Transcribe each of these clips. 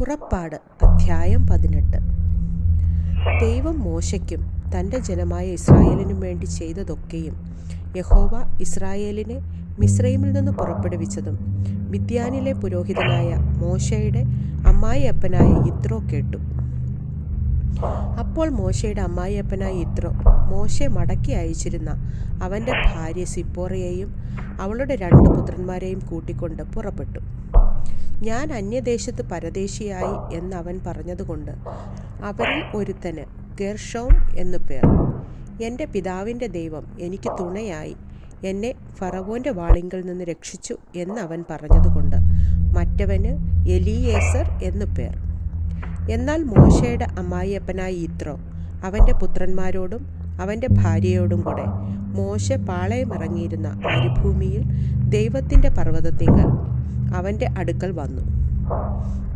പുറപ്പാട് അധ്യായം പതിനെട്ട്. ദൈവം മോശയ്ക്കും തന്റെ ജനമായ ഇസ്രായേലിനും വേണ്ടി ചെയ്തതൊക്കെയും യഹോവ ഇസ്രായേലിനെ മിസ്രൈമിൽ നിന്ന് പുറപ്പെടുവിച്ചതും മിദ്യാനിലെ പുരോഹിതനായ മോശയുടെ അമ്മായിയപ്പനായ ഇത്രോ കേട്ടു. അപ്പോൾ മോശയുടെ അമ്മായിയപ്പനായ ഇത്രോ മോശെ മടക്കി അയച്ചിരുന്ന അവന്റെ ഭാര്യ സിപ്പോറയെയും അവളുടെ രണ്ട് പുത്രന്മാരെയും കൂട്ടിക്കൊണ്ട് പുറപ്പെട്ടു. ഞാൻ അന്യദേശത്ത് പരദേശിയായി എന്ന് അവൻ പറഞ്ഞതുകൊണ്ട് അവരിൽ ഒരുത്തന് ഗെർഷോം എന്നു പേർ. എന്റെ പിതാവിന്റെ ദൈവം എനിക്ക് തുണയായി എന്നെ ഫറവോന്റെ വാളിങ്കിൽ നിന്ന് രക്ഷിച്ചു എന്ന് അവൻ പറഞ്ഞതുകൊണ്ട് മറ്റവന് എലിയേസർ എന്നു പേർ. എന്നാൽ മോശയുടെ അമ്മായിയപ്പനായ ഇത്രോ അവന്റെ പുത്രന്മാരോടും അവന്റെ ഭാര്യയോടും കൂടെ മോശ പാളയമിറങ്ങിയിരുന്ന മരുഭൂമിയിൽ ദൈവത്തിന്റെ പർവതത്തിങ്കൽ അവന്റെ അടുക്കൽ വന്നു.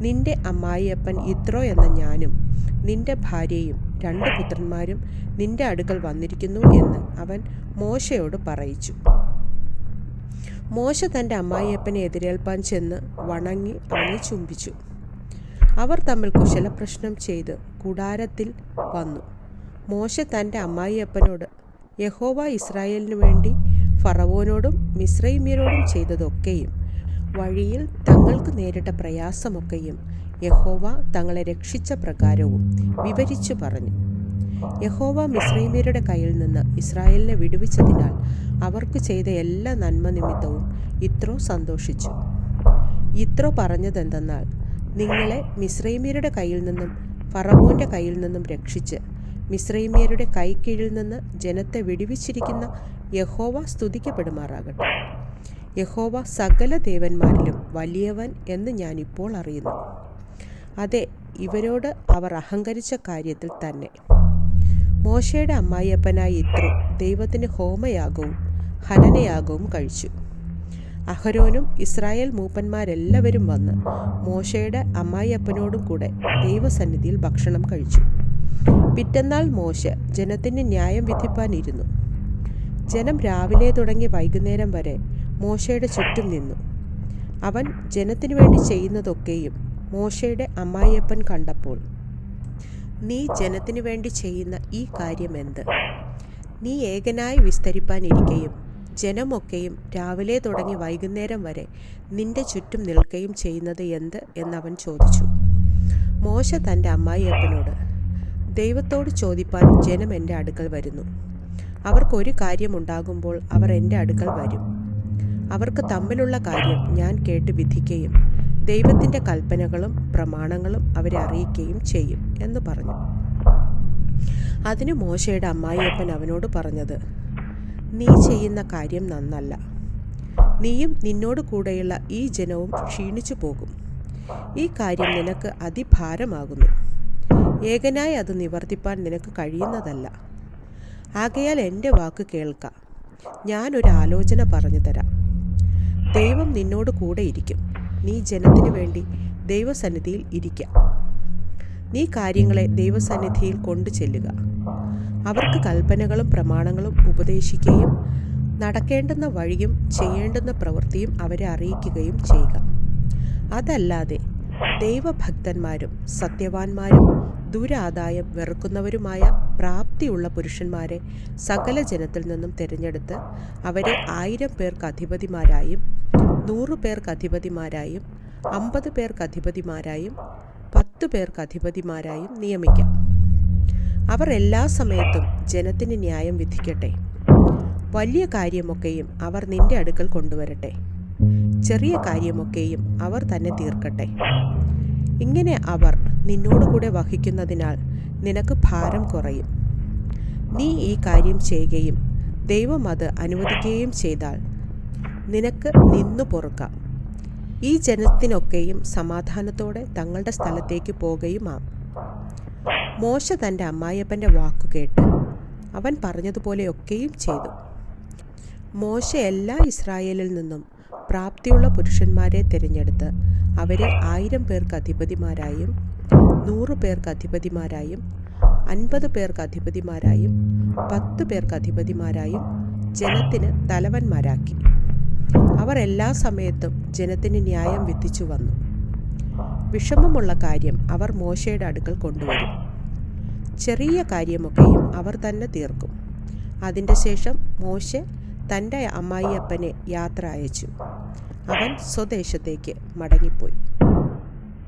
നിന്റെ അമ്മായിയപ്പൻ ഇത്രോ എന്ന ഞാനും നിന്റെ ഭാര്യയും രണ്ട് പുത്രന്മാരും നിന്റെ അടുക്കൽ വന്നിരിക്കുന്നു എന്ന് അവൻ മോശയോട് പറയിച്ചു. മോശ തന്റെ അമ്മായിയപ്പനെ എതിരേൽപ്പാൻ ചെന്ന് വണങ്ങി അവനെ ചുംബിച്ചു. അവർ തമ്മിൽ കുശല പ്രശ്നം ചെയ്ത് കൂടാരത്തിൽ വന്നു. മോശ തന്റെ അമ്മായിയപ്പനോട് യഹോവ ഇസ്രായേലിനു വേണ്ടി ഫറവോനോടും മിശ്രൈമ്യരോടും ചെയ്തതൊക്കെയും വഴിയിൽ തങ്ങൾക്ക് നേരിട്ട പ്രയാസമൊക്കെയും യഹോവ തങ്ങളെ രക്ഷിച്ച പ്രകാരവും വിവരിച്ചു പറഞ്ഞു. യഹോവ മിശ്രൈമ്യരുടെ കയ്യിൽ നിന്ന് ഇസ്രായേലിനെ വിടുവിച്ചതിനാൽ അവർക്ക് ചെയ്ത എല്ലാ നന്മ നിമിത്തവും ഇത്രോ സന്തോഷിച്ചു. ഇത്രോ പറഞ്ഞതെന്തെന്നാൽ നിങ്ങളെ മിശ്രൈമ്യരുടെ കയ്യിൽ നിന്നും ഫറവോന്റെ കയ്യിൽ നിന്നും രക്ഷിച്ച് മിശ്രൈമ്യരുടെ കൈക്കീഴിൽ നിന്ന് ജനത്തെ വിടുവിച്ചിരിക്കുന്ന യഹോവ സ്തുതിക്കപ്പെടുമാറാകട്ടെ. യഹോവ സകല ദേവന്മാരിലും വലിയവൻ എന്ന് ഞാനിപ്പോൾ അറിയുന്നു. അതെ ഇവരോട് അവർ അഹങ്കരിച്ച കാര്യത്തിൽ തന്നെ. മോശയുടെ അമ്മായിയപ്പനായ ഇത്രോ ദൈവത്തിന് ഹോമയാഗവും ഹനനയാഗവും കഴിച്ചു. അഹരോനും ഇസ്രായേൽ മൂപ്പന്മാരെല്ലാവരും വന്ന് മോശയുടെ അമ്മായിയപ്പനോടും കൂടെ ദൈവസന്നിധിയിൽ ഭക്ഷണം കഴിച്ചു. പിറ്റന്നാൾ മോശ ജനത്തിന് ന്യായം വിധിപ്പാനിരുന്നു. ജനം രാവിലെ തുടങ്ങി വൈകുന്നേരം വരെ മോശയുടെ ചുറ്റും നിന്നു. അവൻ ജനത്തിനു വേണ്ടി ചെയ്യുന്നതൊക്കെയും മോശയുടെ അമ്മായിയപ്പൻ കണ്ടപ്പോൾ നീ ജനത്തിനു വേണ്ടി ചെയ്യുന്ന ഈ കാര്യം എന്ത് നീ ഏകനായി വിസ്തരിപ്പാനിരിക്കുകയും ജനമൊക്കെയും രാവിലെ തുടങ്ങി വൈകുന്നേരം വരെ നിന്റെ ചുറ്റും നിൽക്കുകയും ചെയ്യുന്നത് എന്ത്? എന്നവൻ ചോദിച്ചു. മോശ തന്റെ അമ്മായിയപ്പനോട് ദൈവത്തോട് ചോദിപ്പാൻ ജനം എന്റെ അടുക്കൽ വരുന്നു. അവർക്കൊരു കാര്യമുണ്ടാകുമ്പോൾ അവർ എന്റെ അടുക്കൽ വരും. അവർക്ക് തമ്മിലുള്ള കാര്യം ഞാൻ കേട്ട് വിധിക്കുകയും ദൈവത്തിന്റെ കൽപ്പനകളും പ്രമാണങ്ങളും അവരെ അറിയിക്കുകയും ചെയ്യും എന്ന് പറഞ്ഞു. അതിന് മോശയുടെ അമ്മായിയപ്പൻ അവനോട് പറഞ്ഞത് നീ ചെയ്യുന്ന കാര്യം നന്നല്ല. നീയും നിന്നോട് കൂടെയുള്ള ഈ ജനവും ക്ഷീണിച്ചു പോകും. ഈ കാര്യം നിനക്ക് അതിഭാരമാകുന്നു. ഏകനായി അത് നിവർത്തിപ്പാൻ നിനക്ക് കഴിയുന്നതല്ല. ആകയാൽ എന്റെ വാക്ക് കേൾക്കാം. ഞാനൊരു ആലോചന പറഞ്ഞു തരാം. ദൈവം നിന്നോട് കൂടെ ഇരിക്കും. നീ ജനത്തിനു വേണ്ടി ദൈവസന്നിധിയിൽ ഇരിക്കാം. നീ കാര്യങ്ങളെ ദൈവസന്നിധിയിൽ കൊണ്ടു ചെല്ലുക. അവർക്ക് കൽപ്പനകളും പ്രമാണങ്ങളും ഉപദേശിക്കുകയും നടക്കേണ്ടുന്ന വഴിയും ചെയ്യേണ്ടുന്ന പ്രവൃത്തിയും അവരെ അറിയിക്കുകയും ചെയ്യുക. അതല്ലാതെ ദൈവഭക്തന്മാരും സത്യവാന്മാരും ദുരാദായം വെറുക്കുന്നവരുമായ പ്രാപ്തിയുള്ള പുരുഷന്മാരെ സകല ജനത്തിൽ നിന്നും തിരഞ്ഞെടുത്ത് അവരെ ആയിരം പേർക്ക് അധിപതിമാരായും നൂറ് പേർക്ക് അധിപതിമാരായും അമ്പത് പേർക്ക് അധിപതിമാരായും പത്ത് പേർക്ക് അധിപതിമാരായും നിയമിക്കാം. അവർ എല്ലാ സമയത്തും ജനത്തിന് ന്യായം വിധിക്കട്ടെ. വലിയ കാര്യമൊക്കെയും അവർ നിന്റെ അടുക്കൽ കൊണ്ടുവരട്ടെ. ചെറിയ കാര്യമൊക്കെയും അവർ തന്നെ തീർക്കട്ടെ. ഇങ്ങനെ അവർ നിന്നോടുകൂടെ വഹിക്കുന്നതിനാൽ നിനക്ക് ഭാരം കുറയും. നീ ഈ കാര്യം ചെയ്യുകയും ദൈവം അത് അനുവദിക്കുകയും ചെയ്താൽ നിനക്ക് നിന്നു പൊറുക്കാം. ഈ ജനത്തിനൊക്കെയും സമാധാനത്തോടെ തങ്ങളുടെ സ്ഥലത്തേക്ക് പോകുകയുമാം മോശ തന്റെ അമ്മായിയപ്പന്റെ വാക്കു കേട്ട് അവൻ പറഞ്ഞതുപോലെയൊക്കെയും ചെയ്തു. മോശ എല്ലാ ഇസ്രായേലിൽ നിന്നും പ്രാപ്തിയുള്ള പുരുഷന്മാരെ തിരഞ്ഞെടുത്ത് അവരെ ആയിരം പേർക്ക് അധിപതിമാരായും നൂറ് പേർക്ക് അധിപതിമാരായും അൻപത് പേർക്ക് അധിപതിമാരായും പത്ത് പേർക്ക് അധിപതിമാരായും ജനത്തിന് തലവന്മാരാക്കി. അവർ എല്ലാ സമയത്തും ജനത്തിന് ന്യായം വിധിച്ചു വന്നു. വിഷമമുള്ള കാര്യം അവർ മോശയുടെ അടുക്കൽ കൊണ്ടുവരും. ചെറിയ കാര്യമൊക്കെയും അവർ തന്നെ തീർക്കും. അതിന്റെ ശേഷം മോശ തന്റെ അമ്മായിയപ്പനെ യാത്ര അയച്ചു. അവൻ സ്വദേശത്തേക്ക് മടങ്ങിപ്പോയി.